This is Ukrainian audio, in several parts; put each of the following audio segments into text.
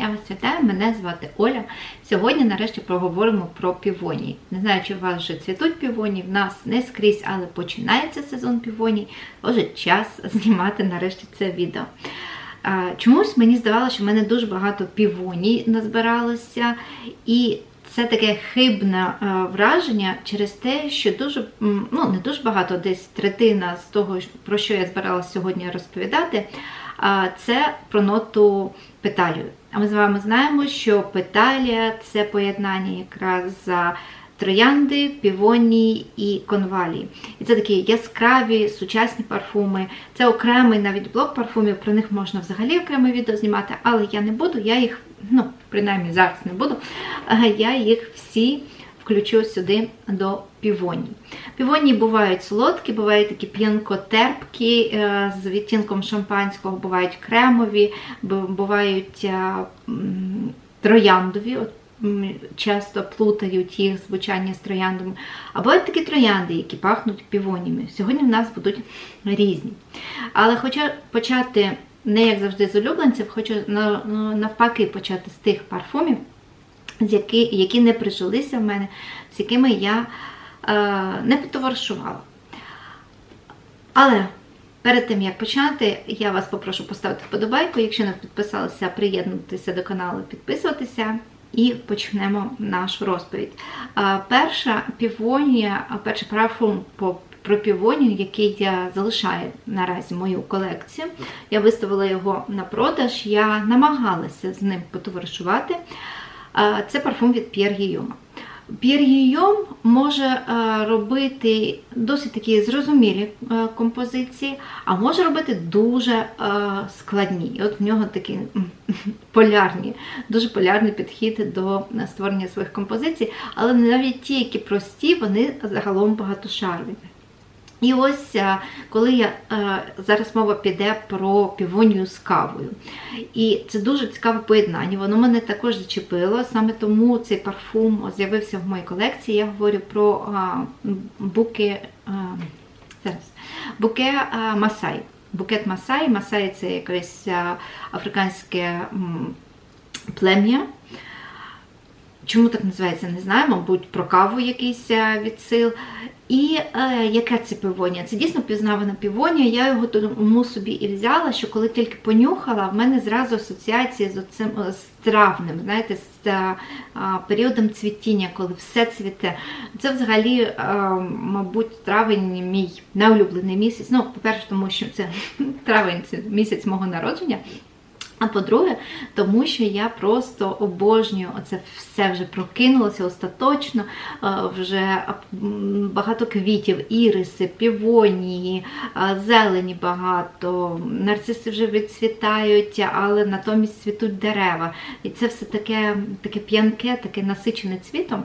Я вас вітаю, мене звати Оля. Сьогодні нарешті проговоримо про півонії. Не знаю, чи у вас вже цвітуть півонії, в нас не скрізь, але починається сезон півоній. Отже, час знімати нарешті це відео. Чомусь мені здавалося, що в мене дуже багато півоній назбиралося, і це таке хибне е, враження через те, що дуже, ну не дуже багато, десь третина з того, про що я збиралася сьогодні розповідати, це про ноту петалію. А ми з вами знаємо, що петалія це поєднання якраз за троянди, півонії і конвалії. І це такі яскраві сучасні парфуми. Це окремий навіть блок парфумів, про них можна взагалі окреме відео знімати, але я не буду, я їх, ну, принаймні зараз не буду, я їх всі включу сюди до півоній. Півонії бувають солодкі, бувають такі п'янко-терпкі е, з відтінком шампанського, бувають кремові, бувають е, трояндові. Часто плутають їх звучання з трояндами. А бувають такі троянди, які пахнуть півоніями. Сьогодні в нас будуть різні. Але хочу почати не як завжди з улюбленців, хочу на- на- навпаки почати з тих парфумів, які, які не прижилися в мене, з якими я е, не потоваришувала. Але перед тим як почати, я вас попрошу поставити вподобайку. Якщо не підписалися, приєднуватися до каналу, підписуватися. І почнемо нашу розповідь. Е, Перша півонія, перший парфум про півонію, який я залишаю наразі мою колекцію. Я виставила його на продаж, я намагалася з ним потоваришувати. Це парфум від Pierre Guillaume. Pierre Guillaume може е, робити досить такі зрозумілі е, композиції, а може робити дуже е, складні. І от в нього такі полярні, дуже полярний підхід до створення своїх композицій, але навіть ті, які прості, вони загалом багатошарові. І ось е, коли я е, зараз мова піде про півонію з кавою. І це дуже цікаве поєднання. Воно мене також зачепило. Саме тому цей парфум з'явився в моїй колекції. Я говорю про буке, е, зараз, буке Масай. Букет Масай. Масай це якесь африканське плем'я. Чому так називається, не знаю, мабуть, про каву якийсь е, відсил. І е, яке це півонія? Це дійсно пізнавана півонія. Я його тому собі і взяла, що коли тільки понюхала, в мене зразу асоціації з оцим е, з травнем, знаєте, з е, періодом цвітіння, коли все цвіте. Це взагалі, е, мабуть, травень мій неулюблений місяць. Ну, по-перше, тому що це травень це місяць мого народження. А по-друге, тому що я просто обожнюю оце все вже прокинулося остаточно, е, вже багато квітів, іриси, півонії, зелені багато, нарциси вже відцвітають, але натомість цвітуть дерева. І це все таке, таке п'янке, таке насичене цвітом.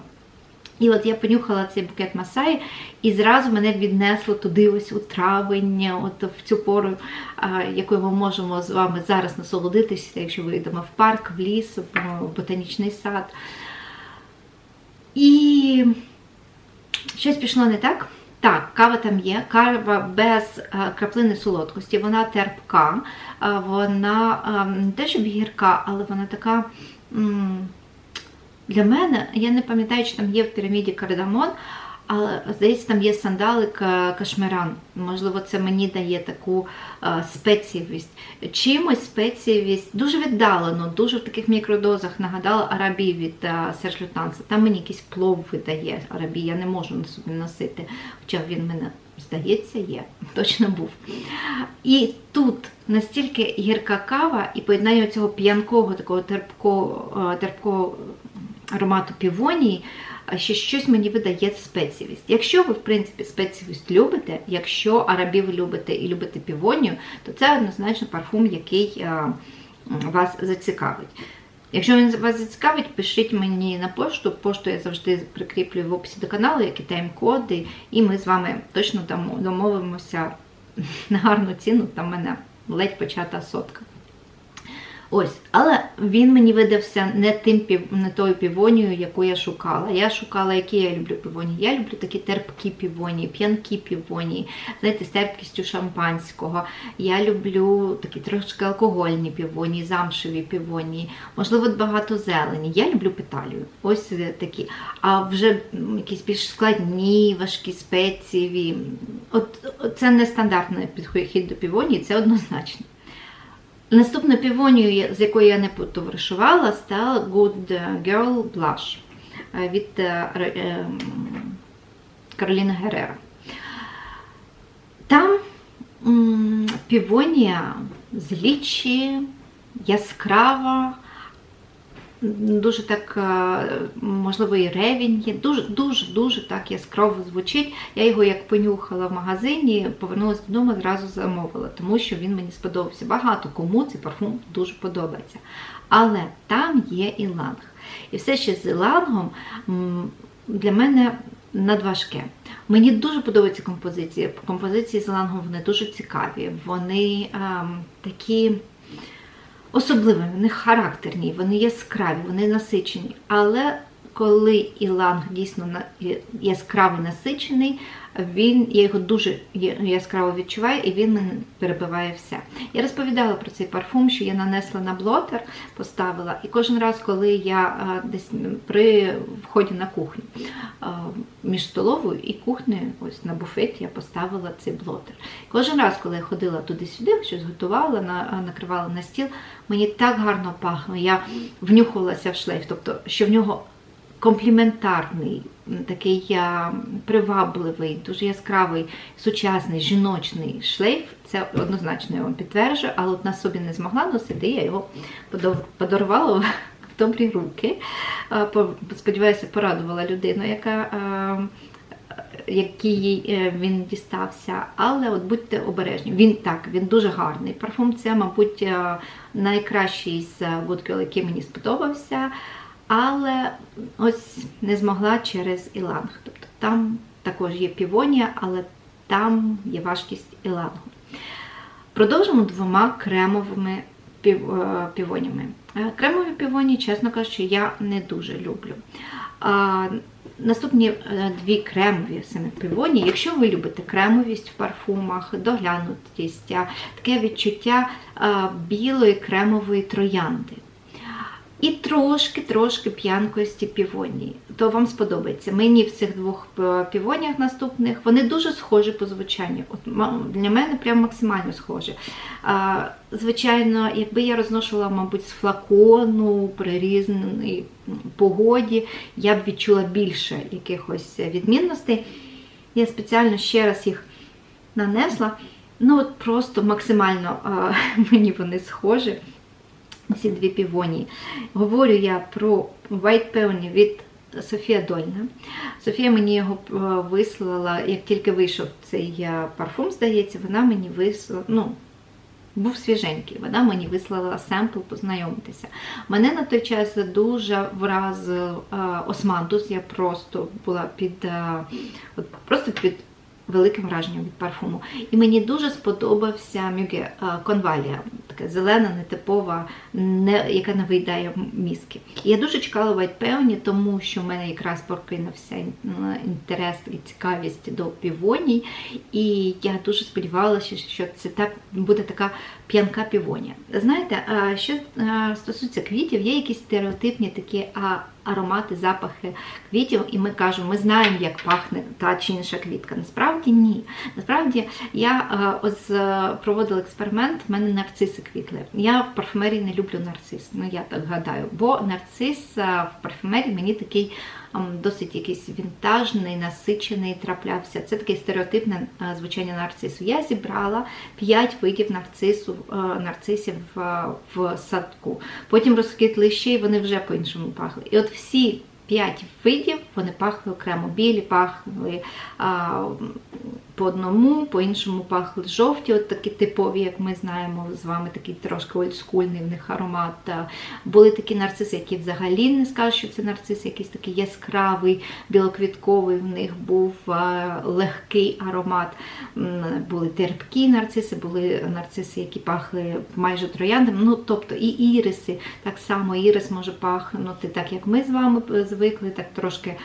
І от я понюхала цей букет Масаї, і зразу мене віднесло туди ось у травень, от в цю пору, якою ми можемо з вами зараз насолодитися, якщо вийдемо в парк, в ліс, в ботанічний сад. І щось пішло не так. Так, кава там є, кава без е, краплини солодкості, вона терпка, е, вона е, не те, щоб гірка, але вона така. Для мене, я не пам'ятаю, чи там є в піраміді кардамон, але здається, там є сандалик е, кашмиран. Можливо, це мені дає таку е, спеціївість. Чимось спеціївість дуже віддалено, дуже в таких мікродозах нагадала арабії від е, Серж Лютанса. Там мені якийсь плов видає арабії, я не можу на собі носити, хоча він мене. Здається, є, точно був. І тут настільки гірка кава і поєднання цього п'янкого, такого терпкого, терпкого аромату півонії, ще щось мені видає спеціївість. Якщо ви, в принципі, спеціївість любите, якщо арабів любите і любите півонію, то це однозначно парфум, який е, вас зацікавить. Якщо він вас зацікавить, пишіть мені на пошту. Пошту я завжди прикріплюю в описі до каналу, які тайм-коди, і ми з вами точно там домовимося на гарну ціну. Там мене ледь почата сотка. Ось, але він мені видався не тим не тою півонією, яку я шукала. Я шукала, які я люблю півонії. Я люблю такі терпкі півонії, п'янкі півонії, знаєте, з терпкістю шампанського. Я люблю такі трошки алкогольні півонії, замшеві півонії, можливо, багато зелені. Я люблю петалію. Ось е, такі. А вже якісь більш складні, важкі спецієві. От от це не стандартний підхід до півонії, це однозначно. Наступною півонію, з якою я не потоваришувала, стала Good Girl Blush е, від е, е, м, Кароліни Герера. Там півонія злічі, яскрава, дуже так, е, можливо, і ревінь є. Дуже, дуже, дуже так яскраво звучить. Я його як понюхала в магазині, повернулася додому, зразу замовила, тому що він мені сподобався. Багато кому цей парфум дуже подобається. Але там є іланг. І все ще з ілангом для мене надважке. Мені дуже подобаються композиції. Композиції з ілангом вони дуже цікаві. Вони ем, такі особливі, вони характерні, вони яскраві, вони насичені. Але коли іланг дійсно яскравий насичений, він, я його дуже яскраво відчуваю і він мене перебиває все. Я розповідала про цей парфум, що я нанесла на блотер, поставила, і кожен раз, коли я а, десь при вході на кухню а, між столовою і кухнею, ось на буфеті я поставила цей блотер. Кожен раз, коли я ходила туди-сюди, щось готувала, на, накривала на стіл, мені так гарно пахло. Я внюхувалася в шлейф, тобто, що в нього компліментарний, такий а, привабливий, дуже яскравий, сучасний, жіночний шлейф. Це однозначно я вам підтверджую, але от на собі не змогла носити, я його подарувала в добрі руки. А, Сподіваюся, порадувала людину, яка. а, який е, він дістався, але от будьте обережні. Він так, він дуже гарний. Парфум це, мабуть, е, найкращий з Good який мені сподобався. Але ось не змогла через іланг. Тобто там також є півонія, але там є важкість ілангу. Продовжимо двома кремовими е, півоніями. Е, Кремові півоні, чесно кажучи, я не дуже люблю. Наступні е, дві кремові саме півоні. Якщо ви любите кремовість в парфумах, доглянутість, таке відчуття білої кремової троянди. І трошки-трошки п'янкості півонії, то вам сподобається. Мені в цих двох е, півоніях наступних вони дуже схожі по звучанню. От для мене прям максимально схожі. А, звичайно, якби я розношувала, мабуть, з флакону при різній погоді, я б відчула більше якихось відмінностей. Я спеціально ще раз їх нанесла. Ну, от просто максимально а, мені вони схожі ці дві півонії. Говорю я про White Peony від Софія Дольна. Софія мені його е, вислала, як тільки вийшов цей е, парфум, здається, вона мені вислала, ну, був свіженький, вона мені вислала семпл познайомитися. Мене на той час дуже вразив е, Османдус, я просто була під, от, просто під великим враженням від парфуму. І мені дуже сподобався Мюге е, Конвалія, така зелена, нетипова, не, яка не виїдає мізки. Я дуже чекала White Peony, тому що в мене якраз прокинувся інтерес і цікавість до півоній. І я дуже сподівалася, що це так буде така п'янка півонія. Знаєте, що е, стосується квітів, є якісь стереотипні такі аромати, запахи квітів, і ми кажемо, ми знаємо, як пахне та чи інша квітка. Насправді ні. Насправді я е, ось е, проводила експеримент, в мене нарциси квітли. Я в парфумерії не люблю нарцис, ну я так гадаю, бо нарцис е, в парфумерії мені такий досить якийсь вінтажний, насичений траплявся. Це таке стереотипне е, звучання нарцису. Я зібрала 5 видів нарцису, е, нарцисів е, в садку. Потім розквітли ще і вони вже по-іншому пахли. І от всі п'ять видів вони пахли окремо. Білі пахли а, по одному, по-іншому пахли жовті, от такі типові, як ми знаємо з вами, такий трошки ольдскульний в них аромат. Були такі нарциси, які взагалі не скажуть, що це нарцис, якийсь такий яскравий, білоквітковий, в них був легкий аромат. Були терпкі нарциси, були нарциси, які пахли майже трояндами. Ну, тобто і іриси, так само ірис може пахнути, так як ми з вами звикли, так трошки,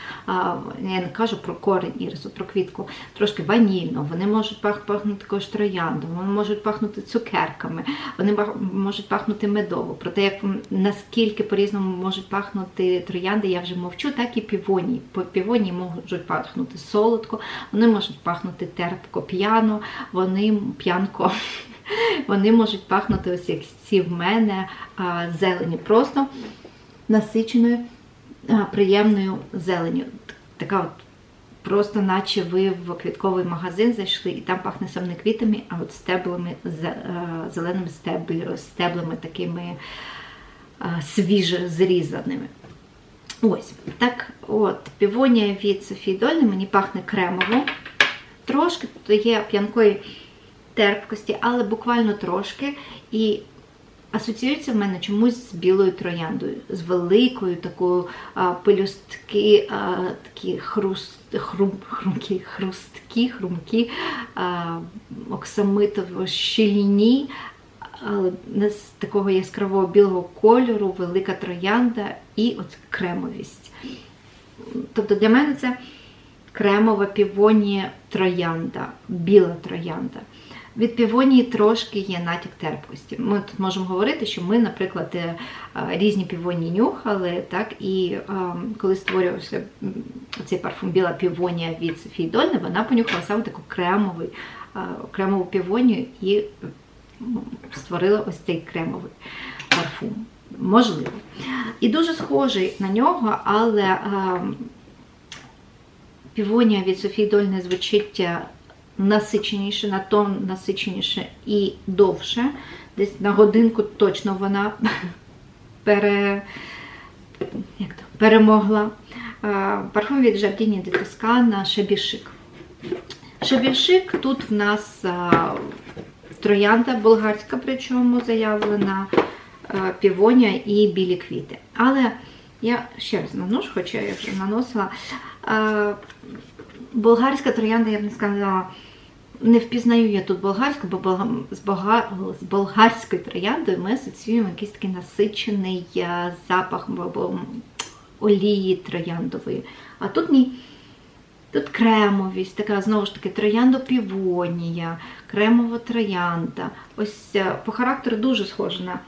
я не кажу про корень ірису, про квітку, трошки ванільно. Вони можуть пах- пахнути також трояндом, вони можуть пахнути цукерками, вони можуть пахнути медово. Про те, як наскільки по-різному можуть пахнути троянди, я вже мовчу, так і півонії. По півонії можуть пахнути солодко, вони можуть пахнути терпко, п'яно, вони п'янко. Вони можуть пахнути ось як ці в мене зелені, просто насиченою, приємною зеленю. Така от просто наче ви в квітковий магазин зайшли, і там пахне сам не квітами, а от стеблами, е, зеленими стебл- стеблами такими е, свіже зрізаними. Ось, так от, півонія від Софії Дольни мені пахне кремово. Трошки тут є п'янкої терпкості, але буквально трошки. І асоціюється в мене чомусь з білою трояндою, з великою такою а, пелюстки, а, такі хруст, хрум, хрумкі, хрусткі, хрумкі, а, оксамитово щільні, але не з такого яскравого білого кольору, велика троянда і от кремовість. Тобто для мене це кремова півонія троянда, біла троянда. Від півонії трошки є натяк терпкості. Ми тут можемо говорити, що ми, наприклад, е, різні півонії нюхали, так, і е, коли створювався цей парфум Біла півонія від Софії Дольне, вона понюхала саме таку кремовий, е, кремову півонію і створила ось цей кремовий парфум. Можливо. І дуже схожий на нього, але е, півонія від Софії Дольне звучить е, насиченіше, на тон насиченіше і довше. Десь на годинку точно вона пере, як то, перемогла. Парфум від Жардіні де Тоскана Шебішик. Шебішик тут в нас троянда болгарська, причому заявлена півонія і білі квіти. Але я ще раз наношу, хоча я вже наносила. Болгарська троянда, я б не сказала, не впізнаю я тут болгарську, бо з, болга- з болгарською трояндою ми асоціюємо якийсь такий насичений е, запах бо- бо, олії трояндової. А тут ні. Тут кремовість, така знову ж таки трояндопівонія, кремова троянда. Ось е, по характеру дуже схожа на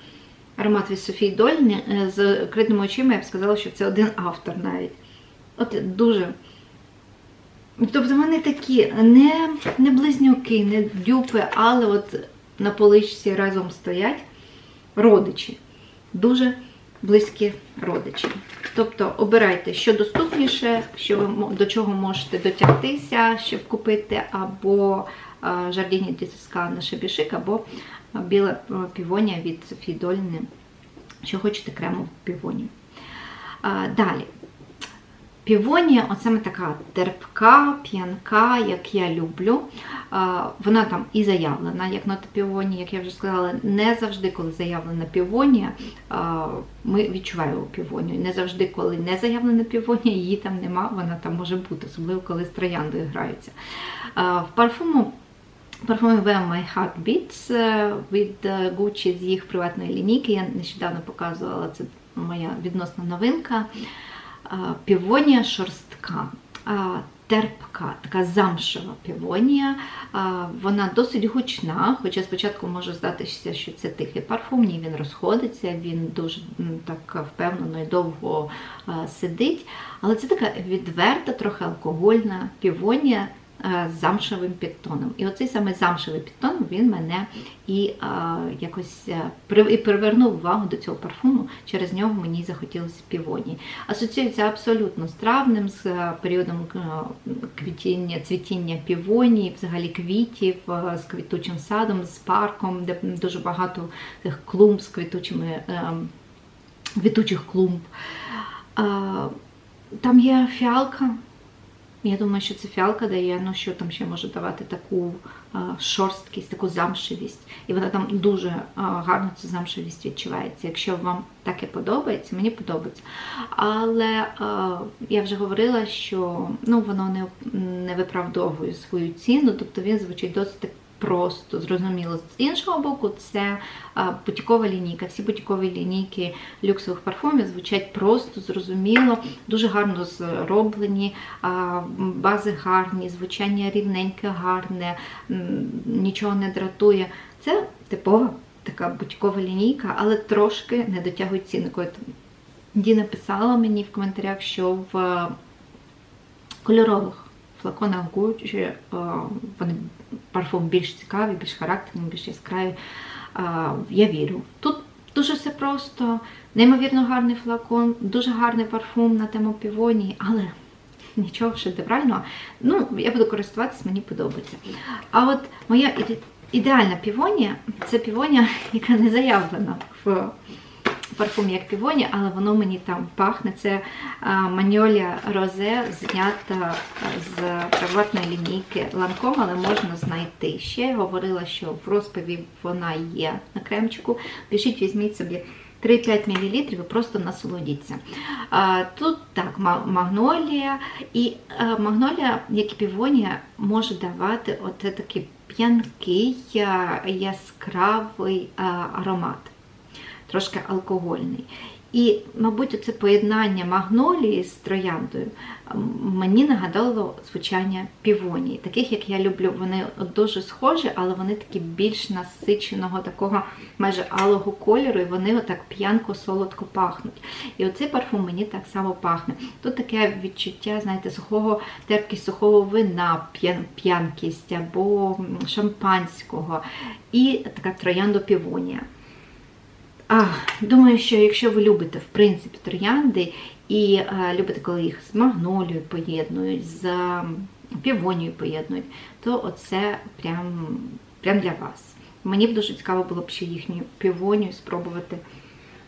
аромат від Софії Дольні. Е, З критними очима я б сказала, що це один автор навіть. От дуже. Тобто вони такі не, не близнюки, не дюпи, але от на поличці разом стоять родичі. Дуже близькі родичі. Тобто обирайте, що доступніше, що ви до чого можете дотягтися, щоб купити, або Жардіні Дісискана Шебішик, або а, півонія від Софії що хочете крему півонію. Далі. Півонія, саме така терпка, п'янка, як я люблю. Вона там і заявлена, як нота півонії, як я вже сказала, не завжди, коли заявлена півонія, ми відчуваємо півонію. Не завжди, коли не заявлена півонія, її там нема, вона там може бути, особливо коли з трояндою граються. В парфуму Парфуми Where My Heart Beats е, від е, Gucci з їх приватної лінійки. Я нещодавно показувала, це моя відносна новинка. Півонія шорстка, терпка, така замшева півонія. Вона досить гучна, хоча спочатку може здатися, що це тихий парфум, ні, він розходиться, він дуже так впевнено і довго сидить. Але це така відверта, трохи алкогольна півонія замшевим підтоном. І оцей саме замшевий підтон він мене і а, якось е, і привернув увагу до цього парфуму. Через нього мені захотілося півонії. Асоціюється абсолютно з травнем, з е, періодом е, квітіння, цвітіння півонії, взагалі квітів, е, з квітучим садом, з парком, де дуже багато тих клумб з квітучими. е, Квітучих клумб. Там є фіалка, Я думаю, що це фіалка дає, ну що там ще може давати таку шорсткість, таку замшевість. І вона там дуже гарно ця замшевість відчувається. Якщо вам таке подобається, мені подобається. Але я вже говорила, що ну, воно не, не виправдовує свою ціну, тобто він звучить досить просто, зрозуміло. З іншого боку, це бутікова лінійка. Всі бутікові лінійки люксових парфумів звучать просто, зрозуміло, дуже гарно зроблені, бази гарні, звучання рівненьке, гарне, нічого не дратує. Це типова така бутікова лінійка, але трошки не дотягує цінникою. Діна писала мені в коментарях, що в кольорових флаконах Gucci е, вони парфум більш цікаві, більш характерні, більш яскраві. Е, Я вірю. Тут дуже все просто, неймовірно гарний флакон, дуже гарний парфум на тему півонії, але нічого шедеврального. Ну, я буду користуватись, мені подобається. А от моя іде- ідеальна півонія це півонія, яка не заявлена в парфумі як півоні, але воно мені там пахне. Це маньолія розе, знята з приватної лінійки Lancome, але можна знайти. Ще я говорила, що в розпиві вона є на кремчику. Пишіть, візьміть собі 3-5 мл і просто насолодіться. Тут так, магнолія. І магнолія, як і півонія, може давати от такий п'янкий, яскравий аромат трошки алкогольний. І, мабуть, це поєднання магнолії з трояндою мені нагадало звучання півонії. Таких, як я люблю, вони дуже схожі, але вони такі більш насиченого, такого майже алого кольору, і вони отак п'янко-солодко пахнуть. І оцей парфум мені так само пахне. Тут таке відчуття, знаєте, сухого, терпкість сухого вина, п'янкість або шампанського. І така трояндо-півонія. А, думаю, що якщо ви любите в принципі троянди і е, любите, коли їх з магнолією поєднують, з м, півонією поєднують, то оце прям, прям для вас. Мені б дуже цікаво було б ще їхню півонію спробувати.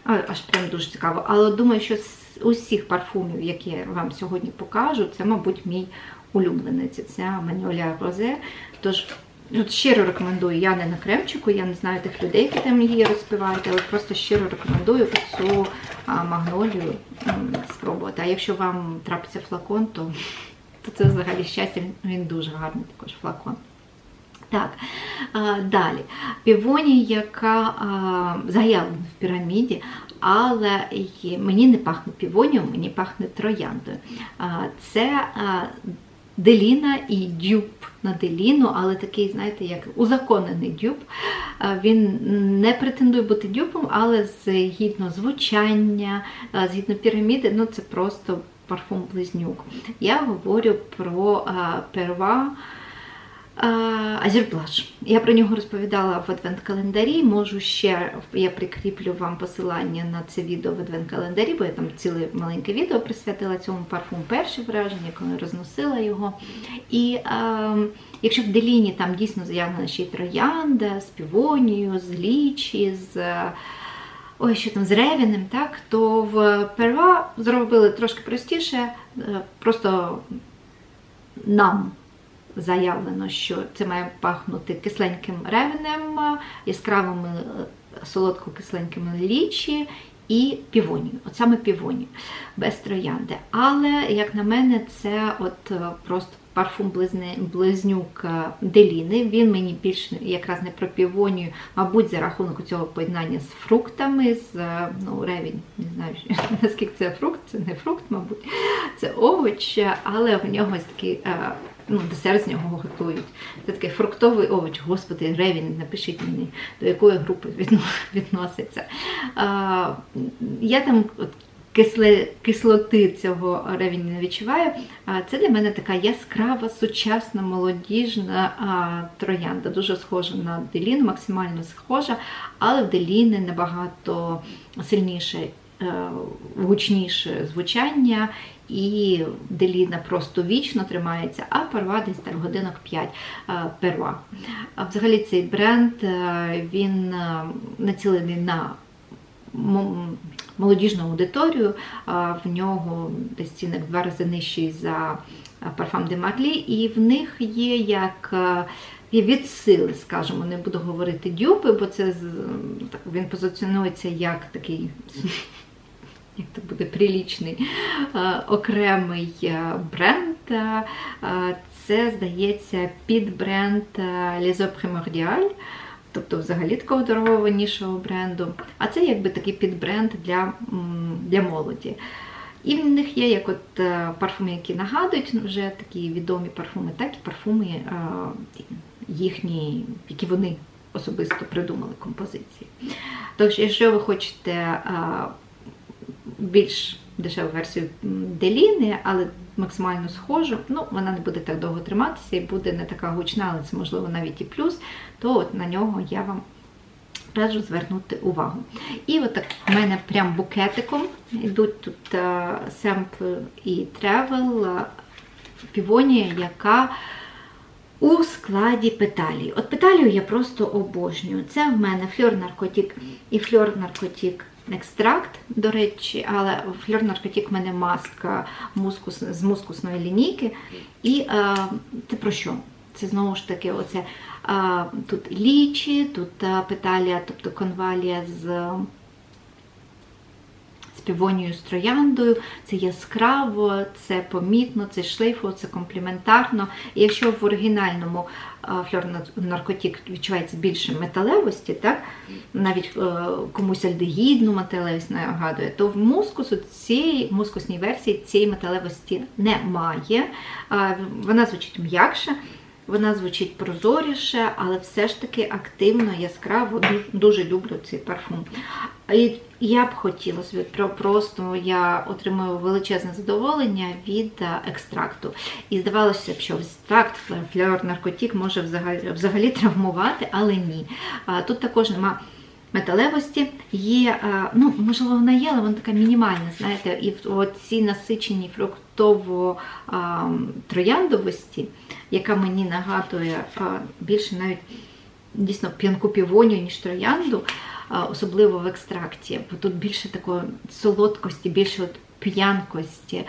А, Аж прям дуже цікаво. Але думаю, що з усіх парфумів, які я вам сьогодні покажу, це, мабуть, мій улюбленець. Це Маньолія Розе. Тож От щиро рекомендую, я не на кремчику, я не знаю тих людей, які там її розпивають, але просто щиро рекомендую цю магнолію спробувати. А якщо вам трапиться флакон, то, то це взагалі щастя, він, дуже гарний також флакон. Так, далі. Півонія, яка заявлена в піраміді, але мені не пахне півонією, мені пахне трояндою. Це Деліна і дюб на Деліну, але такий, знаєте, як узаконений дюб. Він не претендує бути дюбом, але згідно звучання, згідно піраміди, ну це просто парфум-близнюк. Я говорю про перва. Азерблаш. Я про нього розповідала в адвент-календарі. Можу ще я прикріплю вам посилання на це відео в адвент-календарі, бо я там ціле маленьке відео присвятила цьому парфуму перше враження, коли розносила його. І е, якщо в Деліні там дійсно заявлена ще й троянда з півонією, з лічі, з. Ой, що там з ревінем, так, то в Перва зробили трошки простіше, е, просто нам заявлено, що це має пахнути кисленьким ревенем, яскравими е, солодко-кисленькими лічі і півонією. От саме півонію, без троянди. Але, як на мене, це от е, просто парфум близнюк е, Деліни. Він мені більше якраз не про півонію, мабуть, за рахунок цього поєднання з фруктами, з е, ну, ревінь, не знаю, наскільки це фрукт, це не фрукт, мабуть, це овоч, але в нього такий. Ну, десерт з нього готують. Це такий фруктовий овоч. Господи, ревінь, напишіть мені, до якої групи відно- відноситься. А, я там от, кисле, кислоти цього ревінь не відчуваю. А, це для мене така яскрава, сучасна, молодіжна а, троянда. Дуже схожа на Деліну, максимально схожа, але в Деліни набагато сильніше. е, Гучніше звучання, і Деліна просто вічно тримається, а перва десь так годинок 5 е, перва. Взагалі цей бренд е, він е, націлений на молодіжну аудиторію, в нього десь цінник два рази нижчий за Parfum de Marly, і в них є як є від сили, скажімо, не буду говорити дюпи, бо це він позиціонується як такий. Як то буде прилічний е, окремий е, бренд. Е, Це, здається, підбренд е, Les Eaux Primordiales, тобто взагалі такого дорогого нішого бренду. А це якби такий підбренд для, для молоді. І в них є як от парфуми, які нагадують вже такі відомі парфуми, так і парфуми їхні, які вони особисто придумали композиції. Тож, якщо ви хочете більш дешеву версію Деліни, але максимально схожу, ну вона не буде так довго триматися і буде не така гучна, але це можливо навіть і плюс, то от на нього я вам раджу звернути увагу. І от так в мене прям букетиком йдуть тут е, семпли і тревел, е, півонія, яка у складі петалії. От петалію я просто обожнюю. Це в мене фльор наркотик і фльор наркотик екстракт, до речі, але фльорнаркотік в мене маска мускус, з мускусної лінійки. І е, це про що? Це знову ж таки, оце е, тут лічі, тут а, петалія, тобто конвалія з, з з трояндою. Це яскраво, це помітно, це шлейфово, це компліментарно. І якщо в оригінальному фльор наркотик відчувається більше металевості, так? навіть е, комусь альдегідну металевість нагадує, то в мускусу цієї мускусній версії цієї металевості немає. Вона звучить м'якше. Вона звучить прозоріше, але все ж таки активно, яскраво. Дуже, люблю цей парфум. І я б хотіла собі просто я отримую величезне задоволення від е, екстракту. І здавалося б, що екстракт флер наркотик може взагалі, взагалі травмувати, але ні. Тут також нема. Металевості є, е, ну можливо, вона є, але вона така мінімальна, знаєте, і в цій насиченій фруктово-трояндовості, яка мені нагадує більше навіть дійсно п'янку півонію, ніж троянду, особливо в екстракті, бо тут більше такої солодкості, більше от п'янкості.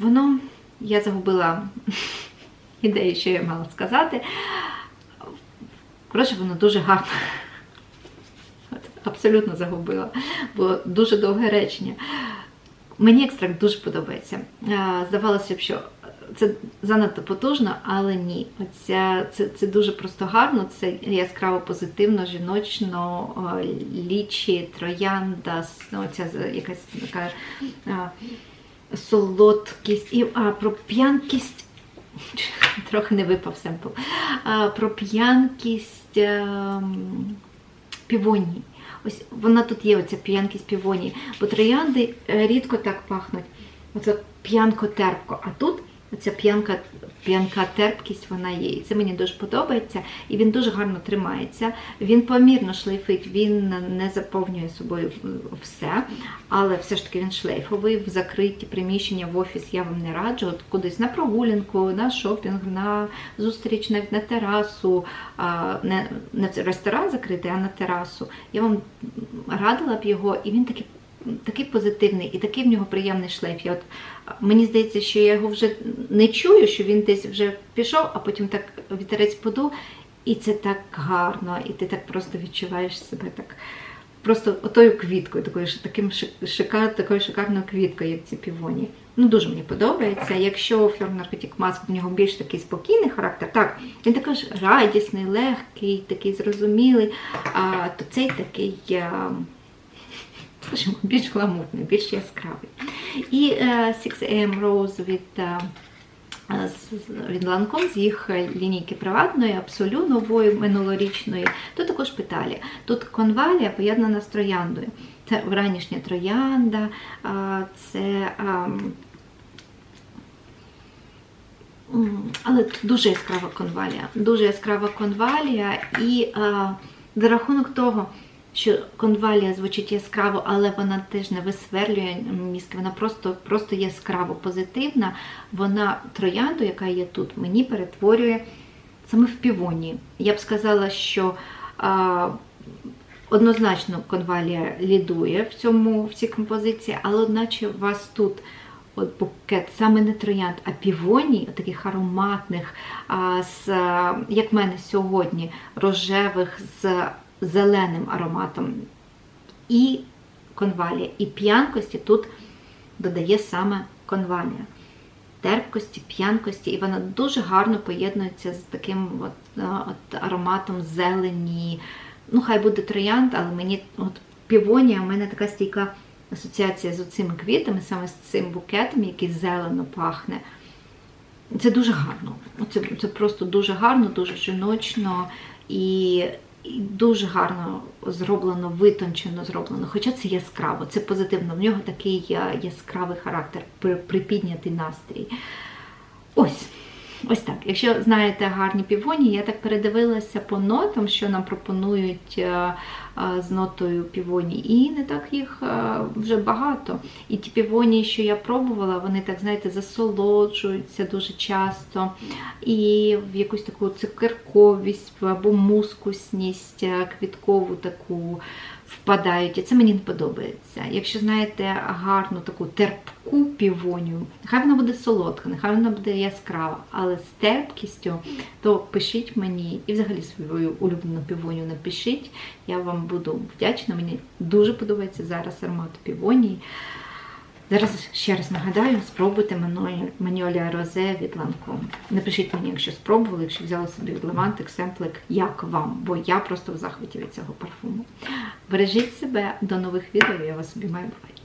Воно, я загубила ідею, що я мала сказати. Коротше, воно дуже гарно. От, Абсолютно загубила, бо дуже довге речення. Мені екстракт дуже подобається. Е, Здавалося б, що це занадто потужно, але ні. Оця, це, це дуже просто гарно, це яскраво позитивно, жіночно, е, лічі, троянда, ну, оця якась така е, солодкість. І а, про п'янкість. Трохи не випав семпл. Про п'янкість ем, півонії. Ось вона тут є, оця п'янкість півонії. Бо троянди е, рідко так пахнуть. Оце п'янко-терпко. А тут оця п'янка, п'янка терпкість вона є. І це мені дуже подобається. І він дуже гарно тримається. Він помірно шлейфить, він не заповнює собою все, але все ж таки він шлейфовий. В закриті приміщення в офіс я вам не раджу. От кудись на прогулянку, на шопінг, на зустріч, навіть на терасу, не, не в ресторан закритий, а на терасу. Я вам радила б його, і він такий. Такий позитивний і такий в нього приємний шлейф. Я от, мені здається, що я його вже не чую, що він десь вже пішов, а потім так вітерець подув, і це так гарно, і ти так просто відчуваєш себе так. Просто отою квіткою, такою таким шикар, такою шикарною квіткою, як ці півоні. Ну, дуже мені подобається. Якщо флор наркотик маск в нього більш такий спокійний характер, так, він також радісний, легкий, такий зрозумілий, а, то цей такий. а, скажімо, більш гламурний, більш яскравий. І е, 6 AM Rose від, е, з- від Lancome, з їх лінійки приватної, абсолютно нової минулорічної. Тут також петалі. Тут конвалія поєднана з трояндою. Це вранішня троянда, це. але дуже яскрава конвалія. Дуже яскрава конвалія, і за рахунок того, що конвалія звучить яскраво, але вона теж не висверлює мізки, вона просто, просто яскраво позитивна. Вона троянду, яка є тут, мені перетворює саме в півонії. Я б сказала, що а, однозначно конвалія лідує в цьому в цій композиції, але одначе у вас тут от букет саме не троянд, а півоній, таких ароматних, а, з, як в мене сьогодні, рожевих з зеленим ароматом. І конвалія. І п'янкості тут додає саме конвалія. Терпкості, п'янкості, і вона дуже гарно поєднується з таким от, е, от ароматом зелені. Ну, хай буде троянд, але мені от півонія, в мене така стійка асоціація з цими квітами, саме з цим букетом, який зелено пахне. Це дуже гарно. Це, це просто дуже гарно, дуже жіночно і, дуже гарно зроблено, витончено зроблено. Хоча це яскраво, це позитивно. В нього такий е, яскравий характер, при- припіднятий настрій. Ось. Ось так. Якщо знаєте гарні півоні, я так передивилася по нотам, що нам пропонують е, е, з нотою півоні, і не так їх е, вже багато. І ті півоні, що я пробувала, вони так, знаєте, засолоджуються дуже часто, і в якусь таку цукерковість або мускусність, квіткову таку впадають. І це мені не подобається. Якщо знаєте гарну таку терпку півоню, нехай вона буде солодка, нехай вона буде яскрава, але з терпкістю, то пишіть мені і взагалі свою улюблену півоню напишіть. Я вам буду вдячна. Мені дуже подобається зараз аромат півонії. Зараз ще раз нагадаю, спробуйте Мануель- Розе від Ланком. Напишіть мені, якщо спробували, якщо взяли собі від Левантик, семплик, як вам, бо я просто в захваті від цього парфуму. Бережіть себе, до нових відео, я вас обіймаю, бувайте.